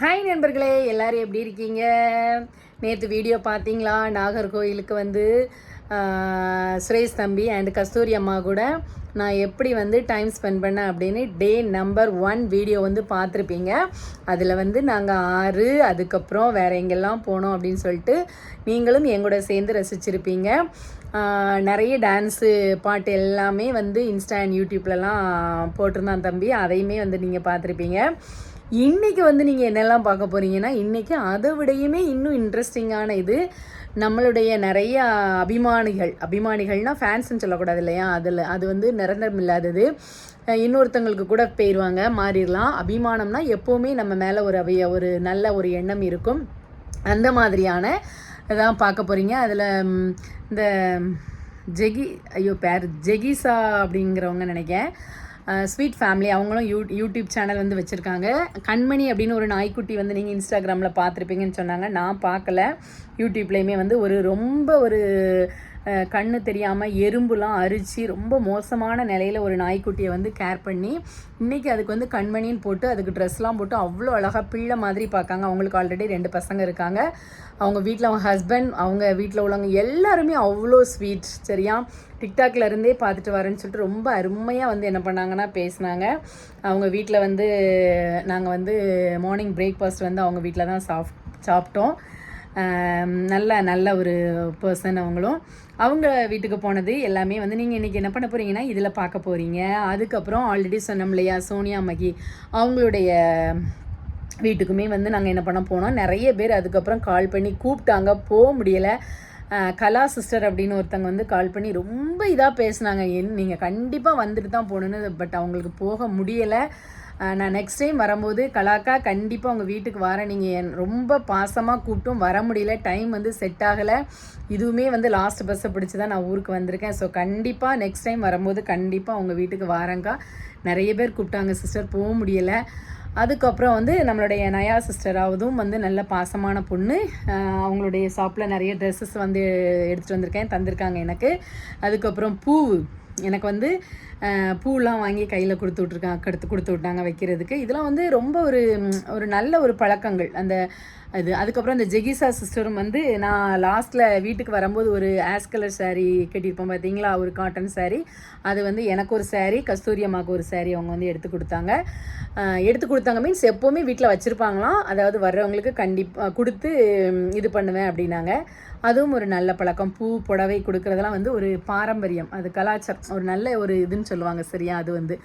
Hi நண்பர்களே எல்லாரும் எப்படி இருக்கீங்க? நேற்று வீடியோ பார்த்தீங்களா? நாகர்கோயிலுக்கு வந்து சுரேஷ் தம்பி அண்ட் கஸ்தூரி அம்மா கூட நான் எப்படி வந்து டைம் ஸ்பெண்ட் பண்ணேன் அப்படின்னு டே நம்பர் ஒன் வீடியோ வந்து பார்த்துருப்பீங்க. அதில் வந்து நாங்கள் ஆறு அதுக்கப்புறம் வேறு எங்கெல்லாம் போனோம் அப்படின்னு சொல்லிட்டு நீங்களும் எங்கூட சேர்ந்து ரசிச்சிருப்பீங்க. நிறைய டான்ஸு பாட்டு எல்லாமே வந்து இன்ஸ்டா அண்ட் யூடியூப்லலாம் போட்டிருந்தான் தம்பி. அதையுமே வந்து நீங்கள் பார்த்துருப்பீங்க. இன்னைக்கு வந்து நீங்கள் என்னெல்லாம் பார்க்க போறீங்கன்னா இன்னைக்கு அதை விடையுமே இன்னும் இன்ட்ரெஸ்டிங்கான இது நம்மளுடைய நிறைய அபிமானிகள். அபிமானிகள்னா ஃபேன்ஸ்னு சொல்லக்கூடாது இல்லையா? அதில் அது வந்து நிரந்தரம் இல்லாதது. இன்னொருத்தவங்களுக்கு இன்னொருத்தங்களுக்கு கூட போயிடுவாங்க மாறிடலாம். அபிமானம்னா எப்போவுமே நம்ம மேலே ஒரு அவைய ஒரு நல்ல ஒரு எண்ணம் இருக்கும். அந்த மாதிரியான இதான் பார்க்க போகிறீங்க அதில் இந்த ஜெகி ஐயோ பேர் ஜெகிசா அப்படிங்கிறவங்க நினைக்கிறேன். ஸ்வீட் ஃபேமிலி அவங்களும் யூ யூடியூப் சேனல் வந்து வச்சுருக்காங்க. கண்மணி அப்படின்னு ஒரு நாய்க்குட்டி வந்து நீங்கள் இன்ஸ்டாகிராமில் பார்த்துருப்பீங்கன்னு சொன்னாங்க. நான் பார்க்கல. யூடியூப்லேயுமே வந்து ஒரு ரொம்ப ஒரு கண்ணு தெரியாமல் எறும்புலாம் அரிச்சு ரொம்ப மோசமான நிலையில் ஒரு நாய்க்குட்டியை வந்து கேர் பண்ணி இன்றைக்கி அதுக்கு வந்து கண்மணின்னு போட்டு அதுக்கு ட்ரெஸ்லாம் போட்டு அவ்வளோ அழகாக பிள்ளை மாதிரி பார்க்காங்க. அவங்களுக்கு ஆல்ரெடி ரெண்டு பசங்க இருக்காங்க. அவங்க வீட்டில் அவங்க ஹஸ்பண்ட் அவங்க வீட்டில் உள்ளவங்க எல்லாருமே அவ்வளோ ஸ்வீட் சரியா? டிக்டாக்ல இருந்தே பார்த்துட்டு வரேன்னு சொல்லிட்டு ரொம்ப அருமையாக வந்து என்ன பண்ணாங்கன்னா பேசினாங்க. அவங்க வீட்டில் வந்து நாங்கள் வந்து மார்னிங் பிரேக்ஃபாஸ்ட் வந்து அவங்க வீட்டில் தான் சாப் சாப்பிட்டோம். நல்ல நல்ல ஒரு பர்சன் அவங்களும். அவங்க வீட்டுக்கு போனது எல்லாமே வந்து நீங்கள் இன்றைக்கி என்ன பண்ண போகிறீங்கன்னா இதில் பார்க்க போகிறீங்க அதுக்கப்புறம் ஆல்ரெடி சொன்னோம் இல்லையா சோனியா மகி அவங்களுடைய வீட்டுக்குமே வந்து நாங்கள் என்ன பண்ண போனோம். நிறைய பேர் அதுக்கப்புறம் கால் பண்ணி கூப்பிட்டாங்க. போக முடியலை. கலா சிஸ்டர் அப்படின்னு ஒருத்தங்க வந்து கால் பண்ணி ரொம்ப இதாக பேசுனாங்க. என் நீங்கள் கண்டிப்பாக வந்துட்டு தான் போகணுன்னு பட் அவங்களுக்கு போக முடியலை. நான் நெக்ஸ்ட் டைம் வரும்போது கலாக்கா கண்டிப்பாக உங்கள் வீட்டுக்கு வரேன். நீங்கள் என் ரொம்ப பாசமாக கூப்பிட்டும் வர முடியல. டைம் வந்து செட் ஆகலை. இதுவுமே வந்து லாஸ்ட் பஸ்ஸை பிடிச்சி தான் நான் ஊருக்கு வந்திருக்கேன். ஸோ கண்டிப்பாக நெக்ஸ்ட் டைம் வரும்போது கண்டிப்பாக உங்கள் வீட்டுக்கு வரேங்க்கா நிறைய பேர் கூப்பிட்டாங்க சிஸ்டர் போக முடியலை. அதுக்கப்புறம் வந்து நம்மளுடைய நயா சிஸ்டராவதும் வந்து நல்ல பாசமான பொண்ணு. அவங்களுடைய ஷாப்பில் நிறைய ட்ரெஸ்ஸஸ் வந்து எடுத்துகிட்டு வந்திருக்கேன். தந்திருக்காங்க எனக்கு. அதுக்கப்புறம் பூ எனக்கு வந்து பூலாம் வாங்கி கையில் கொடுத்து விட்ருக்காங்க கடுத்து கொடுத்து விட்டாங்க வைக்கிறதுக்கு. இதெல்லாம் வந்து ரொம்ப ஒரு ஒரு நல்ல ஒரு பழக்கங்கள். அந்த அது அதுக்கப்புறம் அந்த ஜெகிசா சிஸ்டரும் வந்து நான் லாஸ்ட்டில் வீட்டுக்கு வரும்போது ஒரு ஆஸ் கலர் சாரீ கட்டியிருப்போம் பார்த்தீங்களா ஒரு காட்டன் சாரீ அது வந்து எனக்கு ஒரு சாரீ கஸ்தூரி அம்மாவுக்கு ஒரு சாரீ அவங்க வந்து எடுத்து கொடுத்தாங்க. எடுத்து கொடுத்தாங்க மீன்ஸ் எப்போவுமே வீட்டில் வச்சுருப்பாங்களாம். அதாவது வர்றவங்களுக்கு கண்டிப்பாக கொடுத்து இது பண்ணுவேன் அப்படின்னாங்க. அதுவும் ஒரு நல்ல பழக்கம். பூ புடவை கொடுக்குறதெல்லாம் வந்து ஒரு பாரம்பரியம். அது கலாச்சாரம். ஒரு நல்ல ஒரு இதுன்னு சொல்லுவாங்க. சரியா? அது வந்து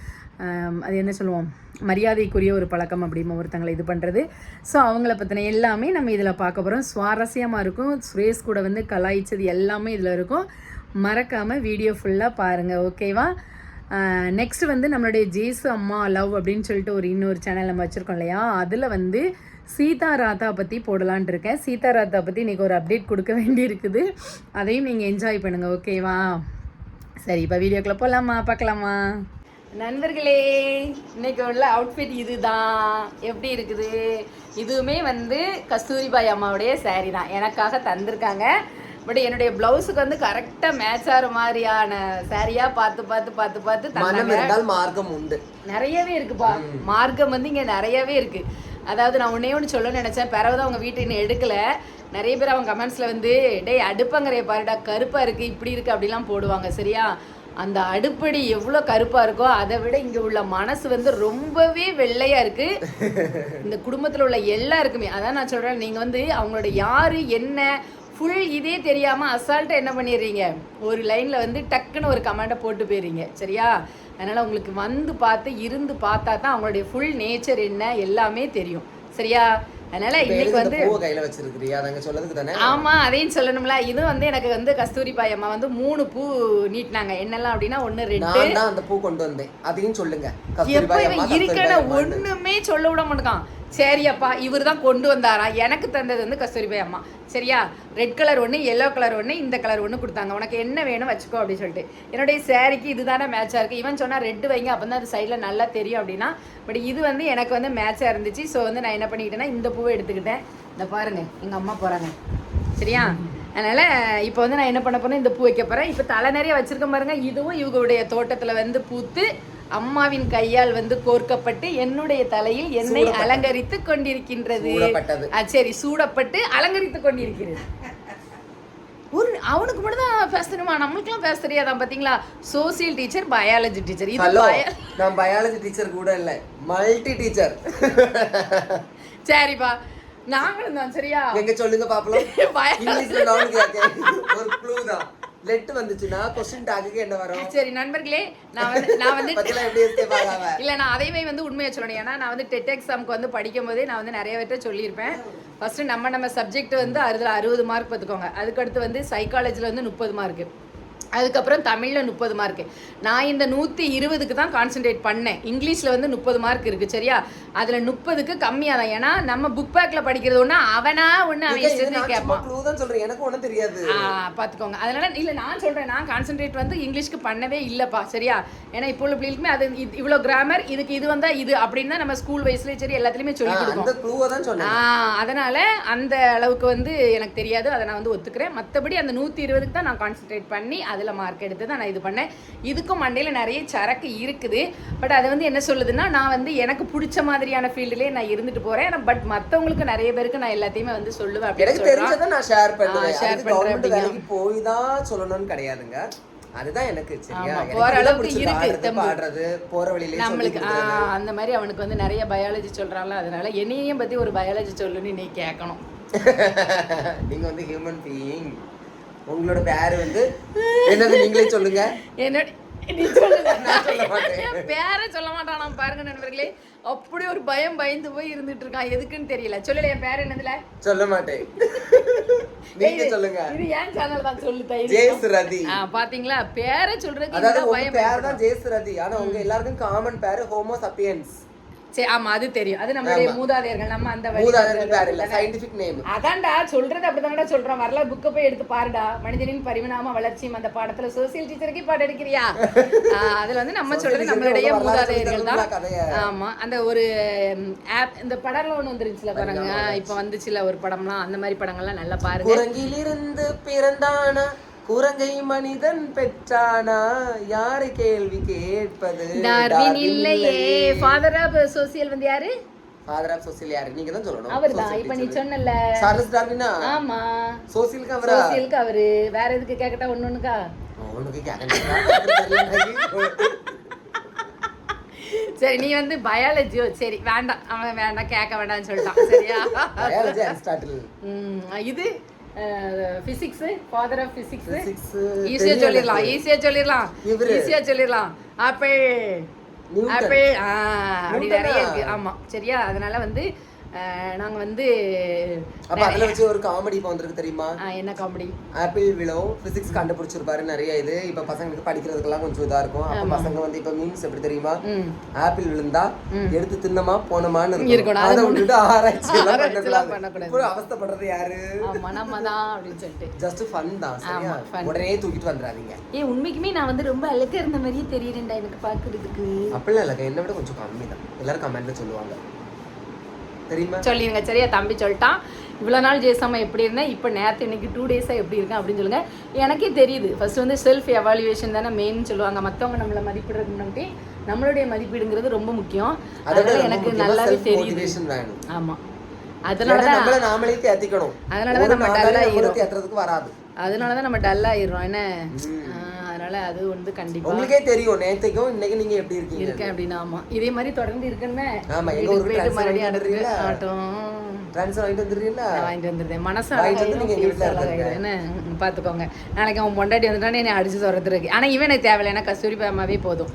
அது என்ன சொல்லுவோம்? மரியாதைக்குரிய ஒரு பழக்கம் அப்படிமா ஒருத்தங்களை இது பண்ணுறது ஸோ அவங்கள பற்றின எல்லாமே நம்ம இதில் பார்க்க போகிறோம் சுவாரஸ்யமாக இருக்கும். சுரேஷ் கூட வந்து கலாய்ச்சது எல்லாமே இதில் இருக்கும். மறக்காமல் வீடியோ ஃபுல்லாக பாருங்கள் ஓகேவா நெக்ஸ்ட் வந்து நம்மளுடைய ஜேசு அம்மா லவ் அப்படின்னு சொல்லிட்டு ஒரு இன்னொரு சேனல் நம்ம வச்சுருக்கோம் இல்லையா? அதில் வந்து சீதா ராதா பற்றி போடலான்ட்டு இருக்கேன். சீதா ராதா பற்றி இன்றைக்கி ஒரு அப்டேட் கொடுக்க வேண்டியிருக்குது அதையும் நீங்கள் என்ஜாய் பண்ணுங்கள் ஓகேவா சரி இப்போ வீடியோக்குள்ளே போகலாமா பார்க்கலாமா? நண்பர்களே இன்னைக்கு உள்ள அவுட்ஃபிட் இதுதான். எப்படி இருக்குது? இதுவுமே வந்து கஸ்தூரிபாய் அம்மாவுடைய saree தான். எனக்காக தந்திருக்காங்க. பட் என்னுடைய பிளவுஸுக்கு வந்து கரெக்டாக மேட்ச் ஆகிற மாதிரியான சாரியாக பார்த்து பார்த்து பார்த்து பார்த்து மார்க்கம் உண்டு. நிறையவே இருக்குப்பா. மார்க்கம் வந்து இங்கே நிறையவே இருக்கு. அதாவது நான் ஒன்னே ஒன்று சொல்ல நினைச்சேன். பிறகுதான் அவங்க வீட்டு இன்னும் எடுக்கல. நிறைய பேர் அவங்க கமெண்ட்ஸ்ல வந்து டேய் அடுப்பங்கரைய பாருடா கருப்பா இருக்கு இப்படி இருக்கு அப்படிலாம் போடுவாங்க சரியா? அந்த அடுப்படி எவ்வளோ கருப்பா இருக்கோ அதை விட இங்க உள்ள மனசு வந்து ரொம்பவே வெள்ளையா இருக்கு. இந்த குடும்பத்துல உள்ள எல்லாருக்குமே. அதான் நான் சொல்றேன் நீங்க வந்து அவங்களோட யாரு என்ன ஃபுல் இதே தெரியாம அசால்ட்டா என்ன பண்ணிடுறீங்க? ஒரு லைன்ல வந்து டக்குன்னு ஒரு கமெண்ட்டை போட்டு போயிடுறீங்க சரியா? அதனால உங்களுக்கு வந்து பார்த்து இருந்து பார்த்தா தான் அவங்களுடைய ஃபுல் நேச்சர் என்ன எல்லாமே தெரியும் சரியா? அதனால இன்னைக்கு வந்து கையில வச்சிருக்கிறியா அதங்க சொல்லதுக்கு தானே? ஆமா அதையும் சொல்லணும்ல. இது வந்து எனக்கு வந்து கஸ்தூரி பாய் அம்மா வந்து மூணு பூ நீட்டினாங்க. என்னெல்லாம் அப்படின்னா ஒண்ணு ரெண்டு. நான் தான் அந்த பூ கொண்டு வந்தேன். அதையும் சொல்லுங்க. எப்ப கஸ்தூரிபாய் அம்மா, இருக்கன. ஒண்ணுமே சொல்ல விட மாட்டான். சரி அப்பா இவர் தான் கொண்டு வந்தாரா? எனக்கு தந்தது வந்து கஸ்தூரிபாய் அம்மா. சரியா? ரெட் கலர் ஒன்று எல்லோ கலர் ஒன்று இந்த கலர் ஒன்று கொடுத்தாங்க. உனக்கு என்ன வேணும் வச்சுக்கோ அப்படின்னு சொல்லிட்டு. என்னுடைய சேரீக்கு இதுதானே மேட்சாக இருக்குது இவன் சொன்னால் ரெட்டு வைங்க அப்போ தான் அது சைடில் நல்லா தெரியும் அப்படின்னா. பட் இது வந்து எனக்கு வந்து மேட்சாக இருந்துச்சு. ஸோ வந்து நான் என்ன பண்ணிக்கிட்டேன்னா இந்த பூவை எடுத்துக்கிட்டேன். இந்த பாருங்கள் எங்கள் அம்மா போகிறாங்க சரியா? அதனால் இப்போ வந்து நான் என்ன பண்ண போகிறேன் இந்த பூ வைக்க போகிறேன் இப்போ தலை நிறைய வச்சுருக்க பாருங்க. இதுவும் இவங்களுடைய தோட்டத்தில் வந்து பூத்து அம்மாவின் கையால் வந்து கோர்க்கப்பட்டு என்னுடைய தலையில் என்னை அலங்கரித்து கொண்டிருக்கின்றது. சரி சூடப்பட்டு அலங்கரித்து கொண்டிருக்கிறது. ஒரு அவனுக்கு மட்டும் தான் பேச தெரியுமா? நம்மளுக்குலாம் பேச தெரியாதான் பாத்தீங்களா? சோசியல் டீச்சர் பயாலஜி டீச்சர் இது நான் பயாலஜி டீச்சர் கூட இல்ல. மல்டி டீச்சர் சரிப்பா. நாங்களும் தான் சரியா? எங்க சொல்லுங்க பாப்பலாம் இங்கிலீஷ்ல நான் கேட்க ஒரு க்ளூ தான். லெட் வந்துச்சுன்னா கொஸ்டின் டாக்குக்கு என்ன வரும்? சரி நண்பர்களே நான் வந்து நான் வந்து இல்ல நான் அதையுமே வந்து உண்மையை சொல்லணும். ஏன்னா நான் வந்து டெட் எக்ஸாமுக்கு வந்து படிக்கும் போதே நான் வந்து நிறைய பேர்ட்ட சொல்லியிருப்பேன். ஃபர்ஸ்ட் நம்ம நம்ம சப்ஜெக்ட் வந்து அதில் அறுபது மார்க் பார்த்துக்கோங்க. அதுக்கடுத்து வந்து சைக்காலஜியில் வந்து முப்பது மார்க்கு அதுக்கப்புறம் தமிழில் முப்பது மார்க்கு நான் இந்த நூற்றி இருபதுக்கு தான் கான்சென்ட்ரேட் பண்ணேன். இங்கிலீஷில் வந்து முப்பது மார்க் இருக்குது சரியா? அதில் முப்பதுக்கு கம்மியாக தான். ஏன்னா நம்ம புக் பேக்கில் படிக்கிறது ஒன்று அவனா ஒன்று அவன் இஷ்டத்துக்கு கேட்பான். சொல்றேன். எனக்கு ஒண்ணும் தெரியாது. ஆ, பாத்துக்கோங்க. அதனால இல்ல நான் சொல்றேன். நான் கான்சென்ட்ரேட் வந்து இங்கிலீஷ்க்கு பண்ணவே இல்லப்பா சரியா? ஏன்னா இப்போ உள்ள பிள்ளைகளுக்குமே அது இது- இவ்வளோ கிராமர் இதுக்கு இது வந்தா இது அப்படின்னு தான் நம்ம ஸ்கூல் வயசுலயும் சரி எல்லாத்துலயுமே சொல்லி கொடுக்கோம் அதனால அந்த அளவுக்கு வந்து எனக்கு தெரியாது. அதை நான் வந்து ஒத்துக்கிறேன். மற்றபடி அந்த நூற்றி இருபதுக்கு தான் நான் கான்சென்ட்ரேட் பண்ணி அதில் மார்க் எடுத்து தான் நான் இது பண்ணேன் இதுக்கும் மண்டையில் நிறைய சரக்கு இருக்குது பட் அது வந்து என்ன சொல்லுதுன்னா நான் வந்து எனக்கு பிடிச்ச மாதிரியான ஃபீல்டுலேயே நான் இருந்துட்டு போகிறேன் பட் மற்றவங்களுக்கு நிறைய பேருக்கு நான் எல்லாத்தையுமே வந்து சொல்லுவேன் அப்படின்னு தெரிஞ்சதை நான் ஷேர் பண்ணுவேன் அப்படிங்க. வேலைக்கு போய் தான் சொல்லணும்னு கிடையாதுங்க அதுதான் எனக்கு சரியா போற அளவுக்கு. இருக்கு. பாடுறது வழியிலே நம்மளுக்கு. அந்த மாதிரி அவனுக்கு வந்து நிறைய பயாலஜி சொல்றான்ல அதனால என்னையும் பத்தி ஒரு பயாலஜி சொல்லுன்னு நீ கேட்கணும் நீங்க வந்து ஹியூமன் பீயிங் உங்களோட பேர் வந்து என்னது நீங்களே சொல்லுங்க. என்னோட நீ சொல்லுங்க. நான் சொல்ல மாட்டேன். என் பேரை சொல்ல மாட்டானா பாருங்க நண்பர்களே. அப்படி ஒரு பயம் பயந்து போய் இருந்துட்டு இருக்கான். எதுக்குன்னு தெரியல. சொல்லல என் பேர் என்னதுல? சொல்ல மாட்டேன். நீங்க சொல்லுங்க. இது ஏன் சேனல் தான்? சொல்லு ஜெயஸ் ரதி பாத்தீங்களா? பேரை சொல்றதுக்கு அதாவது பயம் பேர் தான் ஜெயஸ் ரதி ஆனா உங்க எல்லாருக்கும் காமன் பேர் ஹோமோ சப்பியன்ஸ் சரி ஆமா அது தெரியும். அது நம்மளுடைய மூதாதையர்கள் நம்ம அந்த வழி மூதாதையர் பேர் இல்ல சயின்டிபிக் நேம் அதான்டா சொல்றது அப்படிதான்டா சொல்றோம். வரல புக்க போய் எடுத்து பாருடா. மனிதனின் பரிணாம வளர்ச்சியும் அந்த பாடத்துல சோசியல் டீச்சருக்கு பாடம் எடுக்கிறியா? அதுல வந்து நம்ம சொல்றது நம்மளுடைய வரலாறு மூதாதையர்கள் தான்? ஆமா அந்த ஒரு ஆப் இந்த படம்லாம் ஒண்ணு வந்துருச்சுல பாருங்க. இப்ப வந்துச்சுல ஒரு படம்லாம். அந்த மாதிரி படங்கள்லாம் நல்லா பாருங்க. பிறந்தானா? குரங்கை மனிதன் பெற்றானா? யாரை கேள்வி கேட்பது? டார்வின் இல்லையே. ஃபாதர் ஆஃப் சோசியல் வந்து யாரு? ஃபாதர் ஆஃப் சோசியல் யாரு? நீங்க தான் சொல்லணும். அவர்தான். இப்ப நீ சொன்னல. சார்லஸ் டார்வினா ஆமா. சோசியலுக்கு அவரா? சோசியலுக்கு அவரு. வேற எதுக்கு கேக்கட்டா ஒண்ணு ஒண்ணுக்கா? அவனுக்கு கேட்க சரி நீ வந்து பயாலஜியோ சரி வேண்டாம். அவன் வேண்டாம் கேட்க வேண்டாம்னு சொல்லிட்டான். சரியா? இது physics father of physics Physics, ஈஸியா சொல்லிடலாம். ஈஸியா சொல்லிடலாம். ஈஸியா சொல்லிடலாம் ஆப்பிள். ஆப்பிள் ஆ அப்படி? நிறைய இருக்கு ஆமா சரியா அதனால வந்து நாங்க வந்து அப்ப அதுல வச்சு ஒரு காமெடி இப்போ வந்திருக்கு தெரியுமா? என்ன காமெடி ஆப்பிள் விழோ பிசிக்ஸ் கண்டுபிடிச்சிருப்பாரு நிறைய இது. இப்ப பசங்களுக்கு படிக்கிறதுக்கெல்லாம் கொஞ்சம் இதா இருக்கும். அப்ப பசங்க வந்து இப்ப மீன்ஸ் எப்படி தெரியுமா? ஆப்பிள் விழுந்தா எடுத்து தின்னமா போனமான்னு இருக்கணும். அதை விட்டுட்டு ஆராய்ச்சி எல்லாம் பண்ணக்கூடாது. அவஸ்தைப்படுறது யாரு? ஆமா நம்ம தான் அப்படின்னு சொல்லிட்டு. ஜஸ்ட் ஃபன் தான். உடனே தூக்கிட்டு வந்துடாதீங்க ஏன் உண்மைக்குமே நான் வந்து ரொம்ப அழகா இருந்த மாதிரியே தெரியுறேன்டா எனக்கு பாக்குறதுக்கு. அப்படிலாம் இல்லைங்க என்னை விட கொஞ்சம் கம்மி தான் எல்லாரும் கமெண்ட்ல சொல்லுவாங்க. தெரியுமா? சொல்லிடுங்க சரியா? தம்பி சொல்லிட்டான். இவ்வளோ நாள் ஜெயசாமா எப்படி இருந்தேன்? இப்போ நேற்று இன்னைக்கு டூ டேஸாக எப்படி இருக்கேன் அப்படின்னு சொல்லுங்க. எனக்கே தெரியுது. ஃபர்ஸ்ட் வந்து செல்ஃப் எவாலுவேஷன் தானே மெயின் சொல்லுவாங்க. மற்றவங்க நம்மளை மதிப்பிடுறதுக்கு முன்னாடி நம்மளுடைய மதிப்பீடுங்கிறது ரொம்ப முக்கியம். அதனால எனக்கு நல்லாவே தெரியுது. motivation வேணும். ஆமா. அதனால ஏன்னா தான் நாமளே தேத்திக்கணும். அதனால தான் நம்ம. தேத்துறதுக்கு வராது. அதனால தான் நம்ம டல் ஆயிடுறோம். என்ன? அதனால அது வந்து கண்டிப்பா உங்களுக்கே தெரியும் நேத்தைக்கும் இன்னைக்கு நீங்க எப்படி இருக்கீங்க இருக்கேன் அப்படின்னா ஆமா. இதே மாதிரி தொடர்ந்து இருக்குன்னு ஆமா, எங்க ஊருக்கு போயிட்டு மறுபடியும்? ஆட்டம். ட்ரான்ஸ்ஃபர் வாங்கிட்டு வந்துடுறீங்களா நான் வாங்கிட்டு வந்துருந்தேன். மனசு. என்ன ம், பாத்துக்கோங்க. நாளைக்கு அவன் பொண்டாட்டி வந்துட்டானே என்னை அடிச்சு துரத்துருக்கு ஆனா இவன் எனக்கு தேவையில்லை. ஏன்னா கஸ்தூரி பாமாவே போதும்.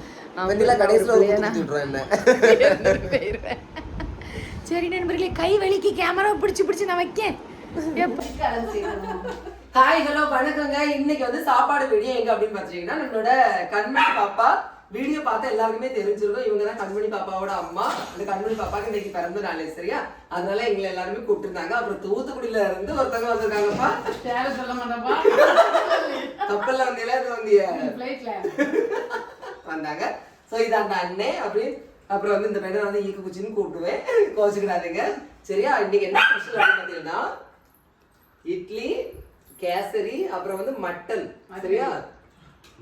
சரி நண்பர்களே கை வலிக்கு கேமரா பிடிச்சு பிடிச்சு நான் வைக்கேன். ஹாய் ஹலோ வணக்கங்க. இன்னைக்கு வந்து சாப்பாடு வீடியோ எங்க அப்படின்னு பாத்தீங்கன்னா நம்மளோட கண்மணி பாப்பா வீடியோ பார்த்தா எல்லாருக்குமே தெரிஞ்சிருக்கும். இவங்க தான் கண்மணி பாப்பாவோட அம்மா. அந்த கண்மணி பாப்பாக்கு இன்னைக்கு பிறந்த நாள் சரியா? அதனால எங்களை எல்லாருமே கூப்பிட்டுருந்தாங்க. அப்புறம் தூத்துக்குடியில இருந்து ஒருத்தவங்க வந்திருக்காங்கப்பா. சொல்ல மாட்டேப்பா கப்பல்ல வந்தீங்களா? இது ஃப்ளைட்ல வந்தாங்க. ஸோ இது அந்த அண்ணே அப்படி அப்புறம் வந்து இந்த பையனை வந்து ஈக்கு குச்சின்னு கூப்பிடுவேன். கோச்சுக்கிடாதீங்க. சரியா? இன்னைக்கு என்ன ஸ்பெஷல் அப்படின்னு பார்த்தீங்கன்னா இட்லி கேசரி அப்புறம் வந்து மட்டன். சரியா?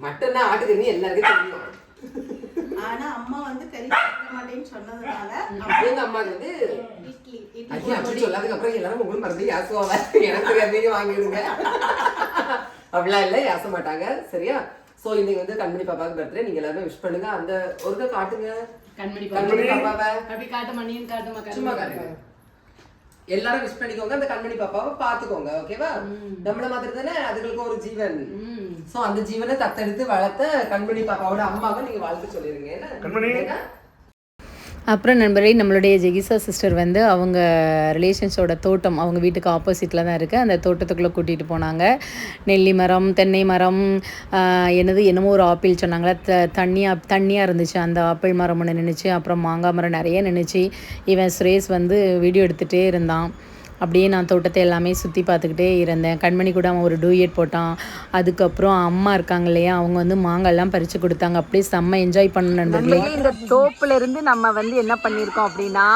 மட்டன்னா ஆட்டுக்கறி எல்லாருக்கும் தெரியும்? ஆனா அம்மா வந்து கறி சாப்பிட மாட்டேன்னு சொன்னதுனால எங்க அம்மா வந்து இட்லி இட்லி அப்படி சொல்லாதுக்கு அப்புறம் எல்லாரும் உங்களுக்கு மறந்து யாசுவாங்க எனக்கு தெரியாதீங்க வாங்கிடுங்க. அப்படிலாம் இல்லை யாச மாட்டாங்க. சரியா? சோ இன்னைக்கு வந்து கண்மணி பாப்பாவுக்கு பர்த்டே நீங்க எல்லாருமே விஷ் பண்ணுங்க. அந்த ஒருக்க காட்டுங்க. கண்மணி பாப்பாவை. அப்படி காட்டுமா நீ காட்டுமா சும்மா காட்டுங்க. எல்லாரும் விஷ் பண்ணிக்கோங்க அந்த கண்மணி பாப்பாவை பாத்துக்கோங்க ஓகேவா நம்மள மாதிரி தானே? அதுகளுக்கு ஒரு ஜீவன். சோ அந்த ஜீவனை தத்தெடுத்து வளர்த்த கண்மணி பாப்பாவோட அம்மாவை நீங்க வாழ்த்து சொல்லிருங்க. என்ன? அப்புறம் நண்பரே நம்மளுடைய ஜெகிசா சிஸ்டர் வந்து அவங்க ரிலேஷன்ஸோட தோட்டம் அவங்க வீட்டுக்கு ஆப்போசிட்டில் தான் இருக்குது அந்த தோட்டத்துக்குள்ளே கூட்டிகிட்டு போனாங்க. நெல்லி மரம் தென்னை மரம் என்னது என்னமோ ஒரு ஆப்பிள் சொன்னாங்களே. த தண்ணியாக தண்ணியாக இருந்துச்சு. அந்த ஆப்பிள் மரம் ஒன்று நின்றுச்சு அப்புறம் மாங்காய் மரம் நிறைய நின்றுச்சு இவன் சுரேஷ் வந்து வீடியோ எடுத்துகிட்டே இருந்தான். அப்படியே நான் தோட்டத்தை எல்லாமே சுற்றி பார்த்துக்கிட்டே இருந்தேன். கண்மணி கூட அவன் ஒரு டூயட் போட்டான். அதுக்கப்புறம் அம்மா இருக்காங்க இல்லையா அவங்க வந்து மாங்காய்லாம் பறித்து கொடுத்தாங்க. அப்படியே செம்ம என்ஜாய் பண்ண நண்பர்களே. இந்த தோப்புல இருந்து நம்ம வந்து என்ன பண்ணியிருக்கோம் அப்படின்னா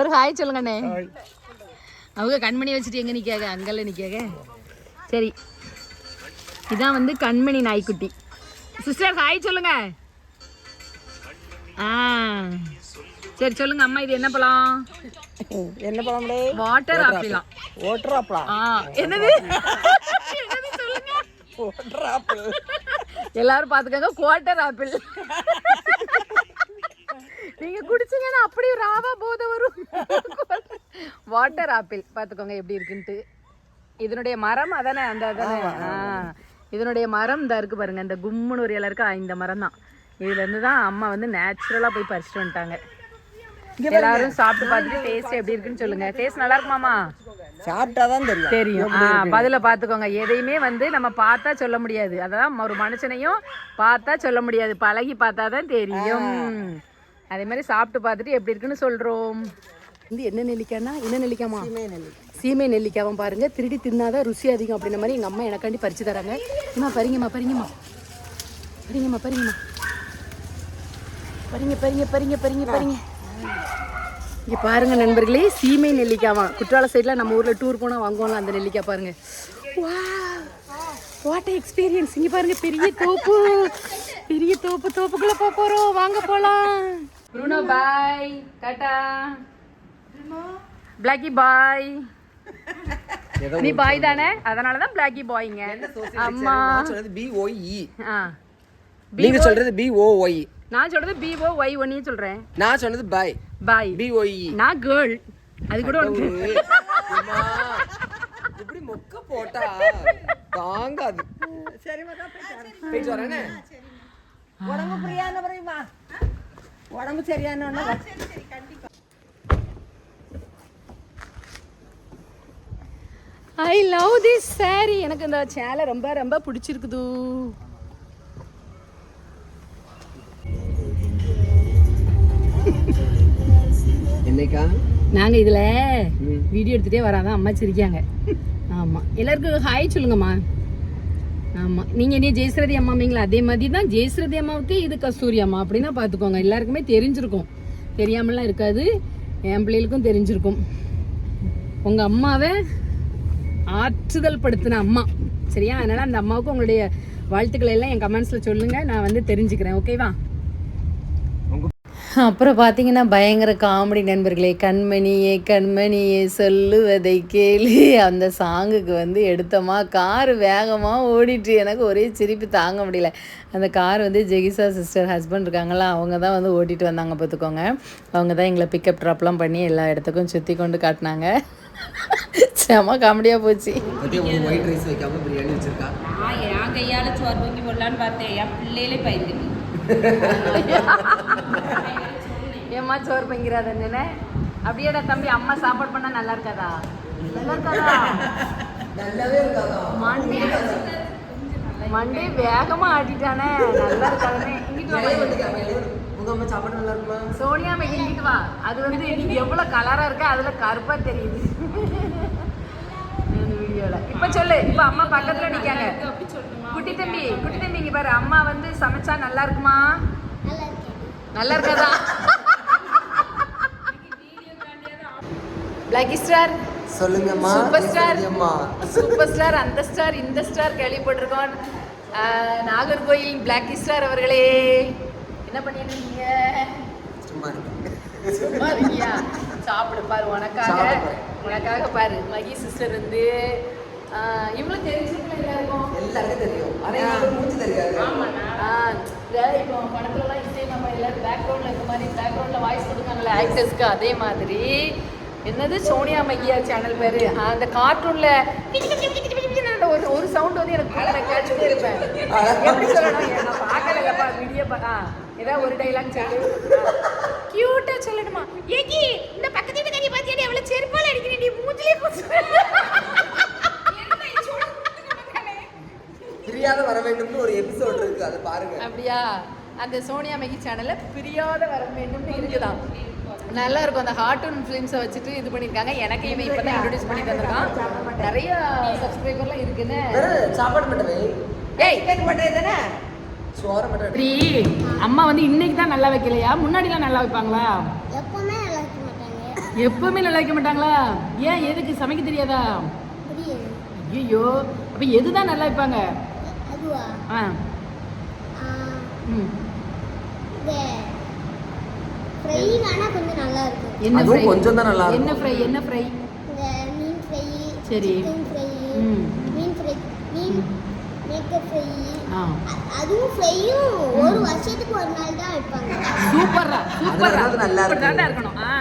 ஒரு ஹாய் சொல்லுங்கண்ணே. அவங்க கண்மணி வச்சுட்டு எங்கே நிற்காக அங்கெல்லாம் நிற்காக சரி. இதான் வந்து கண்மணி நாய்க்குட்டி. சிஸ்டர் ஹாய் சொல்லுங்க. ஆ. சரி சொல்லுங்க அம்மா இது என்ன பழம்? என்ன பழம்டே? வாட்டர் ஆப்பிளாம் ஓட்டுறாப்ளா ஆ? என்னது? சொல்லுங்க? ஓட்டுறாப்பிள் எல்லாரும் பாத்துக்கோங்க குவார்டர் ஆப்பிள் நீங்க குடிச்சீங்கன்னா அப்படியே ராவா போத வரும். வாட்டர் ஆப்பிள் பாத்துக்கோங்க எப்படி இருக்குன்ட்டு. இதனுடைய மரம் அதானே அந்த அதானே? இதனுடைய மரம் இந்த இருக்கு பாருங்க இந்த கும்முன்னு ஒரு இலை இருக்கா. இந்த மரம் தான் இதுல இருந்து தான் அம்மா வந்து நேச்சுரலா போய் பறிச்சுட்டு வந்துட்டாங்க. எல்லாரும் சாப்பிட்டு பார்த்துட்டு டேஸ்ட் எப்படி இருக்குன்னு சொல்லுங்க. டேஸ்ட் நல்லா இருக்குமாமா சாப்பிட்டாதான் தெரியும். தெரியும். ஆ பதில பார்த்துக்கோங்க. எதையுமே வந்து நம்ம பார்த்தா சொல்ல முடியாது. அதான் ஒரு மனுஷனையும் பார்த்தா சொல்ல முடியாது. பழகி பார்த்தா தான் தெரியும் அதே மாதிரி சாப்பிட்டு பார்த்துட்டு எப்படி இருக்குன்னு சொல்றோம். வந்து என்ன நெல்லிக்காய்னா? என்ன நெல்லிக்காமா சீமை நெல்லிக்காவும் பாருங்க. திருடி தின்னாதான் ருசி அதிகம் அப்படின்ற மாதிரி எங்க அம்மா எனக்காண்டி பறிச்சு தராங்க. அம்மா பறிங்கம்மா பறிங்கம்மா பறிங்கம்மா பறிங்கம்மா பறிங்க பறிங்க பறிங்க பறிங்க பறிங்க. இங்க பாருங்க நண்பர்களே சீமை நெல்லிக்காவா? குற்றால சைடில் நம்ம ஊர்ல டூர் போனா வாங்குவோம்ல அந்த நெல்லிக்காய் பாருங்க. வாட் எக்ஸ்பீரியன்ஸ் இங்க பாருங்க பெரிய தோப்பு. பெரிய தோப்பு தோப்புக்குள்ள போக போறோம். வாங்க போலாம். Bruno bye tata Blackie bye நீ பாய் தானே? அதனால தான் பிளாக்கி பாய்ங்க அம்மா. சொல்றது பி ஓ இ ஆ. நீங்க சொல்றது பி ஓ ஒய் நான் சொல்றது பிஓ ஒய் ஒன்னே சொல்றேன். நான் சொன்னது பாய் பாய் பி ஓ இ நான் கேர்ள் அது கூட உனக்கு இப்படி மொக்க போட்டா? தாங்காது. போயிட்டு வரேனே. உடம்பு புரியாத பிறகுமா உடம்பு சரியான ஐ லவ் திஸ் saree. எனக்கு இந்த சேலை ரொம்ப ரொம்ப பிடிச்சிருக்குது. என்னைக்கா? நாங்கள் இதில் வீடியோ எடுத்துகிட்டே வராதான் அம்மா சிரிக்காங்க ஆமாம் எல்லாருக்கும் ஹாய் சொல்லுங்கம்மா. ஆமாம் நீங்கள் என்ன ஜெயஸ்ரதி அம்மாமீங்களா அதே மாதிரி தான் ஜெயஸ்ரதி அம்மாவுக்கு இது கஸ்தூரி அம்மா அப்படின்னா பார்த்துக்கோங்க எல்லாருக்குமே தெரிஞ்சிருக்கும். தெரியாமலாம் இருக்காது. என் பிள்ளைகளுக்கும் தெரிஞ்சிருக்கும். உங்கள் அம்மாவை ஆற்றுதல் படுத்தின அம்மா. சரியா? அதனால் அந்த அம்மாவுக்கு உங்களுடைய வாழ்த்துக்களை எல்லாம் என் கமெண்ட்ஸில் சொல்லுங்கள் நான் வந்து தெரிஞ்சுக்கிறேன். ஓகேவா அப்புறம் பார்த்தீங்கன்னா பயங்கர காமெடி நண்பர்களே கண்மணியே கண்மணியே சொல்லுவதை கேளு. அந்த சாங்குக்கு வந்து எடுத்தோமா கார் வேகமாக ஓடிட்டு எனக்கு ஒரே சிரிப்பு தாங்க முடியல. அந்த கார் வந்து ஜெகிசா சிஸ்டர் ஹஸ்பண்ட் இருக்காங்களா அவங்க தான் வந்து ஓட்டிட்டு வந்தாங்க பார்த்துக்கோங்க அவங்க தான் எங்களை பிக்கப் ட்ராப்லாம் பண்ணி எல்லா இடத்துக்கும் சுற்றி கொண்டு காட்டினாங்க. செம காமெடியாக போச்சு. பத்தி ஒரு ஒயிட் ரைஸ் வைக்காம பிரியாணி வச்சிருக்கா? நான் என் கையால சோறு போடலான்னு பார்த்தேன். என் பிள்ளையிலே பயிருக்கு. ஏம்மா சோறு பங்கிறாத என்ன அப்படியேடா தம்பி அம்மா சாப்பாடு பண்ணா நல்லா இருக்காதா? நல்லா இருக்காதா? நல்லாவே இருக்காதா? மண்டே. மண்டே வேகமா ஆட்டிட்டானே. நல்லா இருக்காதுனே இங்கிட்டு சோனியா அம்மா இங்கிட்டு வா. அது வந்து இன்னைக்கு எவ்வளவு கலரா இருக்கு அதுல கருப்பா தெரியுது. வீடியோல. இப்ப சொல்லு இப்ப அம்மா பக்கத்துல நிக்காங்க. குட்டி தம்பி குட்டி தம்பி. இங்க பாரு அம்மா வந்து சமைச்சா நல்லா இருக்குமா? நல்லா இருக்காதா? பிளாக்கி ஸ்டார் சொல்லுங்கம்மா சூப்பர் ஸ்டார் சூப்பர் ஸ்டார் அந்த ஸ்டார் இந்த ஸ்டார் கேள்விப்பட்டிருக்கோம். நாகர்கோயில் பிளாக் கிஸ்டார் அவர்களே. என்ன பண்ணிட்டு இருக்கீங்க சும்மா. சும்மா இருக்கியா? சாப்பிடு பாரு உனக்காக. உனக்காக பாரு மகி சிஸ்டர் வந்து ஆஹ், இவளும் தெரிஞ்சுக்கல எல்லாருக்கும்? எல்லாருக்கும் தெரியும். ஆனா எனக்கு மூச்சு தெரியாது. இந்த இப்போ படத்துலலாம் இசை நம்ம எல்லாரும் பேக்ரவுண்டில் இந்த மாதிரி பேக்ரவுண்டில் வாய்ஸ் கொடுக்காங்கல்ல ஆக்டர்ஸ்க்கு அதே மாதிரி. என்னது? சோனியா மகியா சேனல் பேரு. அந்த கார்ட்டூன்ல ஒரு ஒரு சவுண்ட் வந்து எனக்கு நான் கேட்டுட்டே இருப்பேன். எப்படி சொல்லணும்? நான் பார்க்கலப்பா வீடியோ பா ஏதாவது ஒரு டைலாக் சொல்லு. கியூட்டா சொல்லணுமா? ஏகி இந்த பக்கத்து வீட்டுக்காரி பாத்தியாடி அவளை செருப்பால அடிக்கிறேன் நீ மூஞ்சிலே பிரியாத வர வேண்டும்னு ஒரு எபிசோட் இருக்கு. அதை பாருங்க. அப்படியா? அந்த சோனியா மகி சேனல்ல பிரியாத வர வேண்டும்னு இருக்குதாம். நல்லா இருக்கும். அந்த கார்ட்டூன் ஃபிலிம்ஸை வச்சுட்டு இது பண்ணியிருக்காங்க. எனக்கு இவன் இப்போ தான் இன்ட்ரடியூஸ் பண்ணி தந்திருக்கான் நிறைய சப்ஸ்கிரைபர்லாம் இருக்குன்னு. சாப்பாடு மட்டுமே ஏய்! மட்டும் தானே? அம்மா வந்து இன்னைக்கு தான் நல்லா வைக்கலையா? முன்னாடிலாம் நல்லா வைப்பாங்களா? எப்பவுமே நல்லா மாட்டாங்க. எப்பவுமே நல்லா வைக்க மாட்டாங்களா? ஏன்? எதுக்கு? சமைக்க தெரியாதா? ஐயோ அப்ப எதுதான் நல்லா வைப்பாங்க? ஆ ம் ஃப்ரை வேணா கொஞ்சம் நல்லா இருக்கும். என்ன? கொஞ்சம் தான் நல்லா இருக்கும். என்ன ஃப்ரை என்ன ஃப்ரை இந்த மீன் ஃப்ரை சரி. ஃப்ரை ம். மீன் ஃப்ரை மீன் மேக்கப் ஃப்ரை ஆ. அதுவும் ஃப்ரையும் ஒரு வருஷத்துக்கு ஒரு நாள் தான் வைப்பாங்க. சூப்பர்ரா சூப்பர்ரா. அது நல்லா இருக்கு. இருக்கணும். ஆ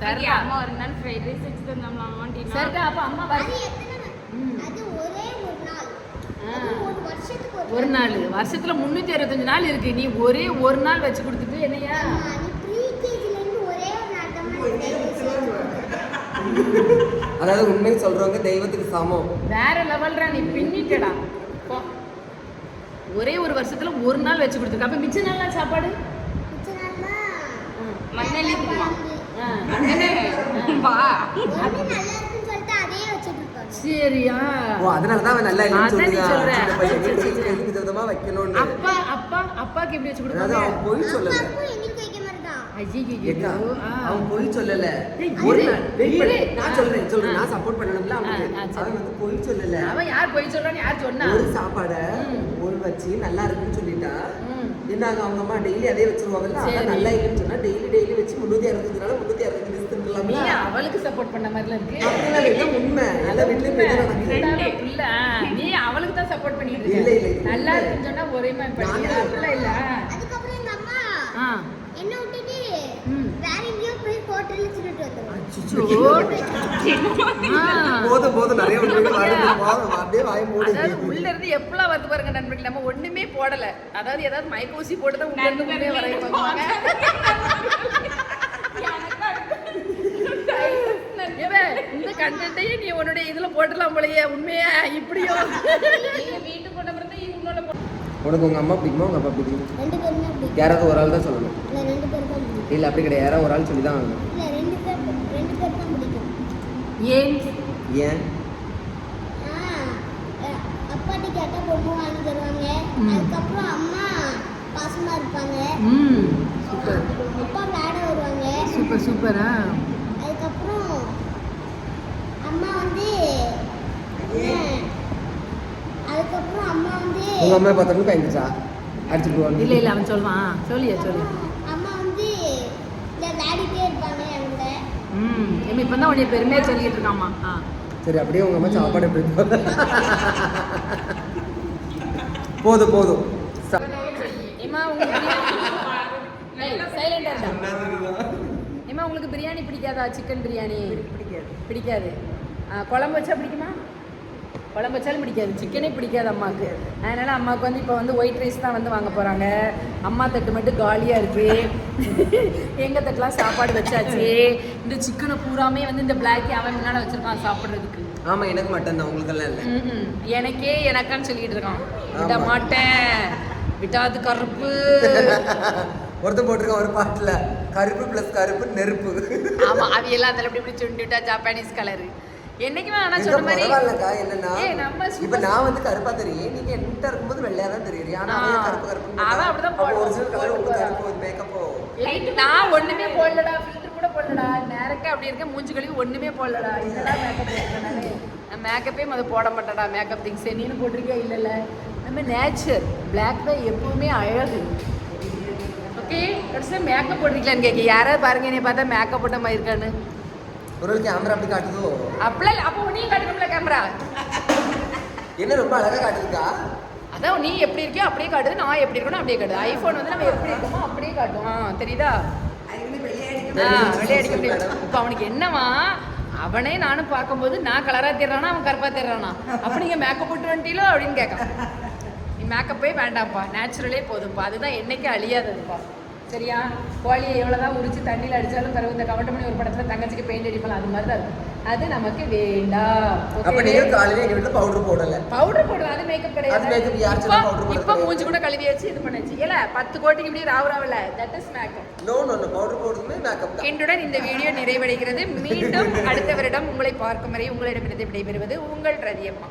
சரிடா. அம்மா ஒரு நாள் ஃப்ரைட் ரைஸ் சரிடா அப்ப அம்மா வர அது எத்தனை நாள்? ம். அது ஒரே ஒரு நாள் ஆ. அது ஒரு வருஷத்துக்கு ஒரு நாள். வருஷத்துல முன்னூத்தி அறுபத்தஞ்சு நாள் இருக்கு. நீ ஒரே ஒரு நாள் வச்சு கொடுத்துட்டு என்னையா? ஆமா, நீ ப்ரீகேஜில இருந்து ஒரே ஒரு நாள் தான் அதாவது உண்மை சொல்றவங்க தெய்வத்துக்கு சமம். வேற லெவல்ரா நீ பின்னிட்டடா. ஒரே ஒரு வருஷத்துல ஒரு நாள் வச்சு கொடுத்துருக்க. அப்ப மிச்ச நாள் சாப்பாடு? மிச்ச சரியா? ஓ அதனால தான் அவன் நல்லா இல்லைன்னு அதான் நீ சொல்லுங்க சொல்ற. சின்ன பையன் வீட்டு வச்சு வித விதமா வைக்கணும்னு? அப்பா அப்பா அப்பாக்கு எப்படி வச்சு கொடுப்பாங்க? அவன் பொய் சொல்லல. அம்மாவுக்கும் இன்னைக்கு வைக்க மாதிரி தான் ஏக்கா, ஐயோ அவன் பொய் சொல்லல. ஒரு. நான். சொல்றேன் சொல்றேன். நான் சப்போர்ட் பண்ணணும்ல அவனுக்கு. அவன் வந்து பொய் சொல்லல. அவன் யார் போய் சொல்றான்னு யார் சொன்னா? ஒரு சாப்பாட. ஒரு வச்சு நல்லா இருக்குன்னு சொல்லிட்டா ம். என்னாங்க அவங்க அம்மா டெய்லி அதே வச்சிருவாங்கல்ல? நல்லா இல்லைன்னு சொன்னா டெய்லி டெய்லி வச்சு முன்னூத்தி அறுபத்தஞ்சு நாள் முன்னூத்தி அறுபத்தஞ்சு இருக்கலாம்ல அவளுக்கு சப்போர்ட் பண்ண மாதிரில இருக்கு. அப்படிலாம் இல்லை, உண்மை. வீட்லயும் இப்படி தான் நடக்குது. புள்ள, நீ அவளுக்கு தான் சப்போர்ட் பண்ணிட்டு இல்ல, இல்ல, இல்ல. நல்லா இருக்குன்னு சொன்னா ஒரே மாதிரி நானே- அப்படிலாம் இல்ல? அதுக்கப்புறம் எங்க அம்மா என்ன விட்டுட்டு ம். வேற எங்கேயோ போய் ஹோட்டல்ல நிறைய அப்படியே வாய் மூடு. அதாவது உள்ள இருந்து எப்பலாம் வருது பாருங்க நண்பர்கள் நம்ம ஒண்ணுமே போடல. அதாவது ஏதாவது மைக்கோசி போட்டு தான் உள்ள இருந்து உள்ளே வர வைப்பாங்க இவன், இந்த கண்டென்ட்டையே நீ உன்னுடைய இதுல போட்டுடலாம் போலயே உண்மையா? இப்படியோ? நீங்க வீட்டுக்கு கொண்டு வரது இவங்களோட உனக்கு உங்க அம்மா பிடிக்குமா? உங்க அப்பா பிடிக்குமா? ரெண்டு பேரும் தான் பிடிக்கும் யாராவது ஒரு ஆள் தான் சொல்லணும். இல்ல ரெண்டு பேரும் தான் பிடிக்கும் இல்ல அப்படி கிடையாது. யாராவது ஒரு ஆள் சொல்லி தான் ஆகணும். ஏன்? ஏன்? அப்பாட்ட கேட்டா பொம்மை வாங்கி தருவாங்க. அதுக்கப்புறம் அம்மா பாசமா இருப்பாங்க. அப்பா விளையாட வருவாங்க. சூப்பர் சூப்பரா? அம்மா வந்து அதுக்கப்புறம் அம்மா வந்து உங்க அம்மா பார்த்தோம்னு பயந்துச்சா? அடிச்சுட்டு போவாங்க. இல்ல இல்ல அவன் சொல்லுவான். சொல்லியா சொல்லு. அம்மா வந்து விளையாடிட்டே இருப்பாங்க என்கிட்ட. ம் இவன் இப்போ தான் உடைய பெருமையாக சொல்லிட்டு இருக்காமா ஆ. சரி அப்படியே உங்க அம்மா சாப்பாடு எப்படி? போதும் போதும். ஏமா உங்களுக்கு பிரியாணி பிடிக்காதா? சிக்கன் பிரியாணி? பிடிக்காது. பிடிக்காது. குழம்பு வச்சா பிடிக்குமா? குழம்பு வச்சாலும் பிடிக்காது. சிக்கனே பிடிக்காது அம்மாவுக்கு அதனால அம்மாவுக்கு வந்து இப்போ வந்து ஒயிட் ரைஸ் தான் வந்து வாங்க போகிறாங்க அம்மா தட்டு மட்டும் காலியாக இருக்கு. எங்கள் தட்டுலாம் சாப்பாடு வச்சாச்சு. இந்த சிக்கனை பூராமே வந்து இந்த பிளாக்கி அவன் முன்னாடி வச்சிருக்கான் சாப்பிட்றதுக்கு. ஆமா எனக்கு மட்டும் தான். உங்களுக்கு எல்லாம் இல்ல. எனக்கே எனக்கான்னு சொல்லிட்டு இருக்கான். விட. மாட்டேன். விட்டாது கருப்பு. ஒருத்தன் போட்டிருக்கான் ஒரு பாட்டுல. கருப்பு பிளஸ் கருப்பு நெருப்பு. ஆமா அவையெல்லாம் அதில் அப்படி இப்படி சுண்டி விட்டா ஜாப்பானீஸ் கலரு என்னைக்குமே ஆனா சொன்ன மாதிரி பரவாயில்லக்கா என்னன்னா இப்ப நான் வந்து கருப்பா தெரியும். நீங்க என்கிட்ட இருக்கும்போது வெள்ளையா தான் தெரியுது. ஆனா. அவன் கருப்பு கருப்பு அவன் அப்படிதான் போடுவான். ஒரிஜினல் கலர் உங்க போடுவான். கருப்பு மேக்கப்போ நான் ஒண்ணுமே போடலடா ஃபில்டர் கூட போடலடா. நேரக்கா அப்படி இருக்க மூஞ்சி கழுவி ஒண்ணுமே போடலடா. என்னடா மேக்கப் போடுறேன் நான் மேக்கப்பே முத போட மாட்டேடா மேக்கப் திங்ஸ் நீனு போட்டிருக்கியா? இல்ல இல்ல நம்ம நேச்சர் பிளாக் தான் எப்பவுமே அழகு. ஓகே மேக்கப் போட்டிருக்கலான்னு கேட்க யாராவது பாருங்க என்னை பார்த்தா மேக்கப் போட்ட மாதிரி இருக்கான்னு. ஒரு கேமரா அப்படி காட்டுதோ? அப்படிலாம் அப்போ நீ காட்டணும்ல கேமரா என்ன ரொம்ப அழகா காட்டுதுக்கா அதான் நீ எப்படி இருக்கியோ அப்படியே காட்டுது நான் எப்படி இருக்கணும் அப்படியே காட்டுது ஐஃபோன் வந்து நம்ம எப்படி இருக்கோமோ அப்படியே காட்டும். ஆ தெரியுதா? ஆ விளையாடிக்க முடியும். இப்போ அவனுக்கு என்னவா? அவனே நானும் பார்க்கும்போது நான் கலராக தெரிறானா அவன் கருப்பாக தெரிறானா அப்போ நீங்கள் மேக்கப் போட்டு வந்துட்டீங்களோ அப்படின்னு கேட்கான். நீ மேக்கப்பே வேண்டாம்ப்பா. நேச்சுரலே போதும்ப்பா. அதுதான் என்னைக்கு அழியாததுப்பா. சரியா? கோழியை எவ்வளோதான் உரிச்சு தண்ணியில் அடித்தாலும் பிறகு இந்த கவட்டமணி ஒரு படத்தில் தங்கச்சிக்கு பெயிண்ட் அடிப்பலாம் அது மாதிரி தான் அது நமக்கு வேண்டாம் அப்ப நீங்க காலையில எங்க வீட்டுல பவுடர் போடல. பவுடர் போடுவேன். அது மேக்கப் கிடையாது. makeup யார் சொன்னா powder போடுறது இப்போ. மூஞ்சி கூட இது பண்ணுச்சு. ஏல பத்து கோட்டிக்கு இப்படி that is makeup no no no powder போடுறதுமே makeup தான். இன்றுடன் இந்த வீடியோ நிறைவடைகிறது. மீண்டும் அடுத்த வருடம் உங்களை பார்க்கும் வரை உங்களிடமிருந்து விடைபெறுவது உங்கள் ரதியம்மா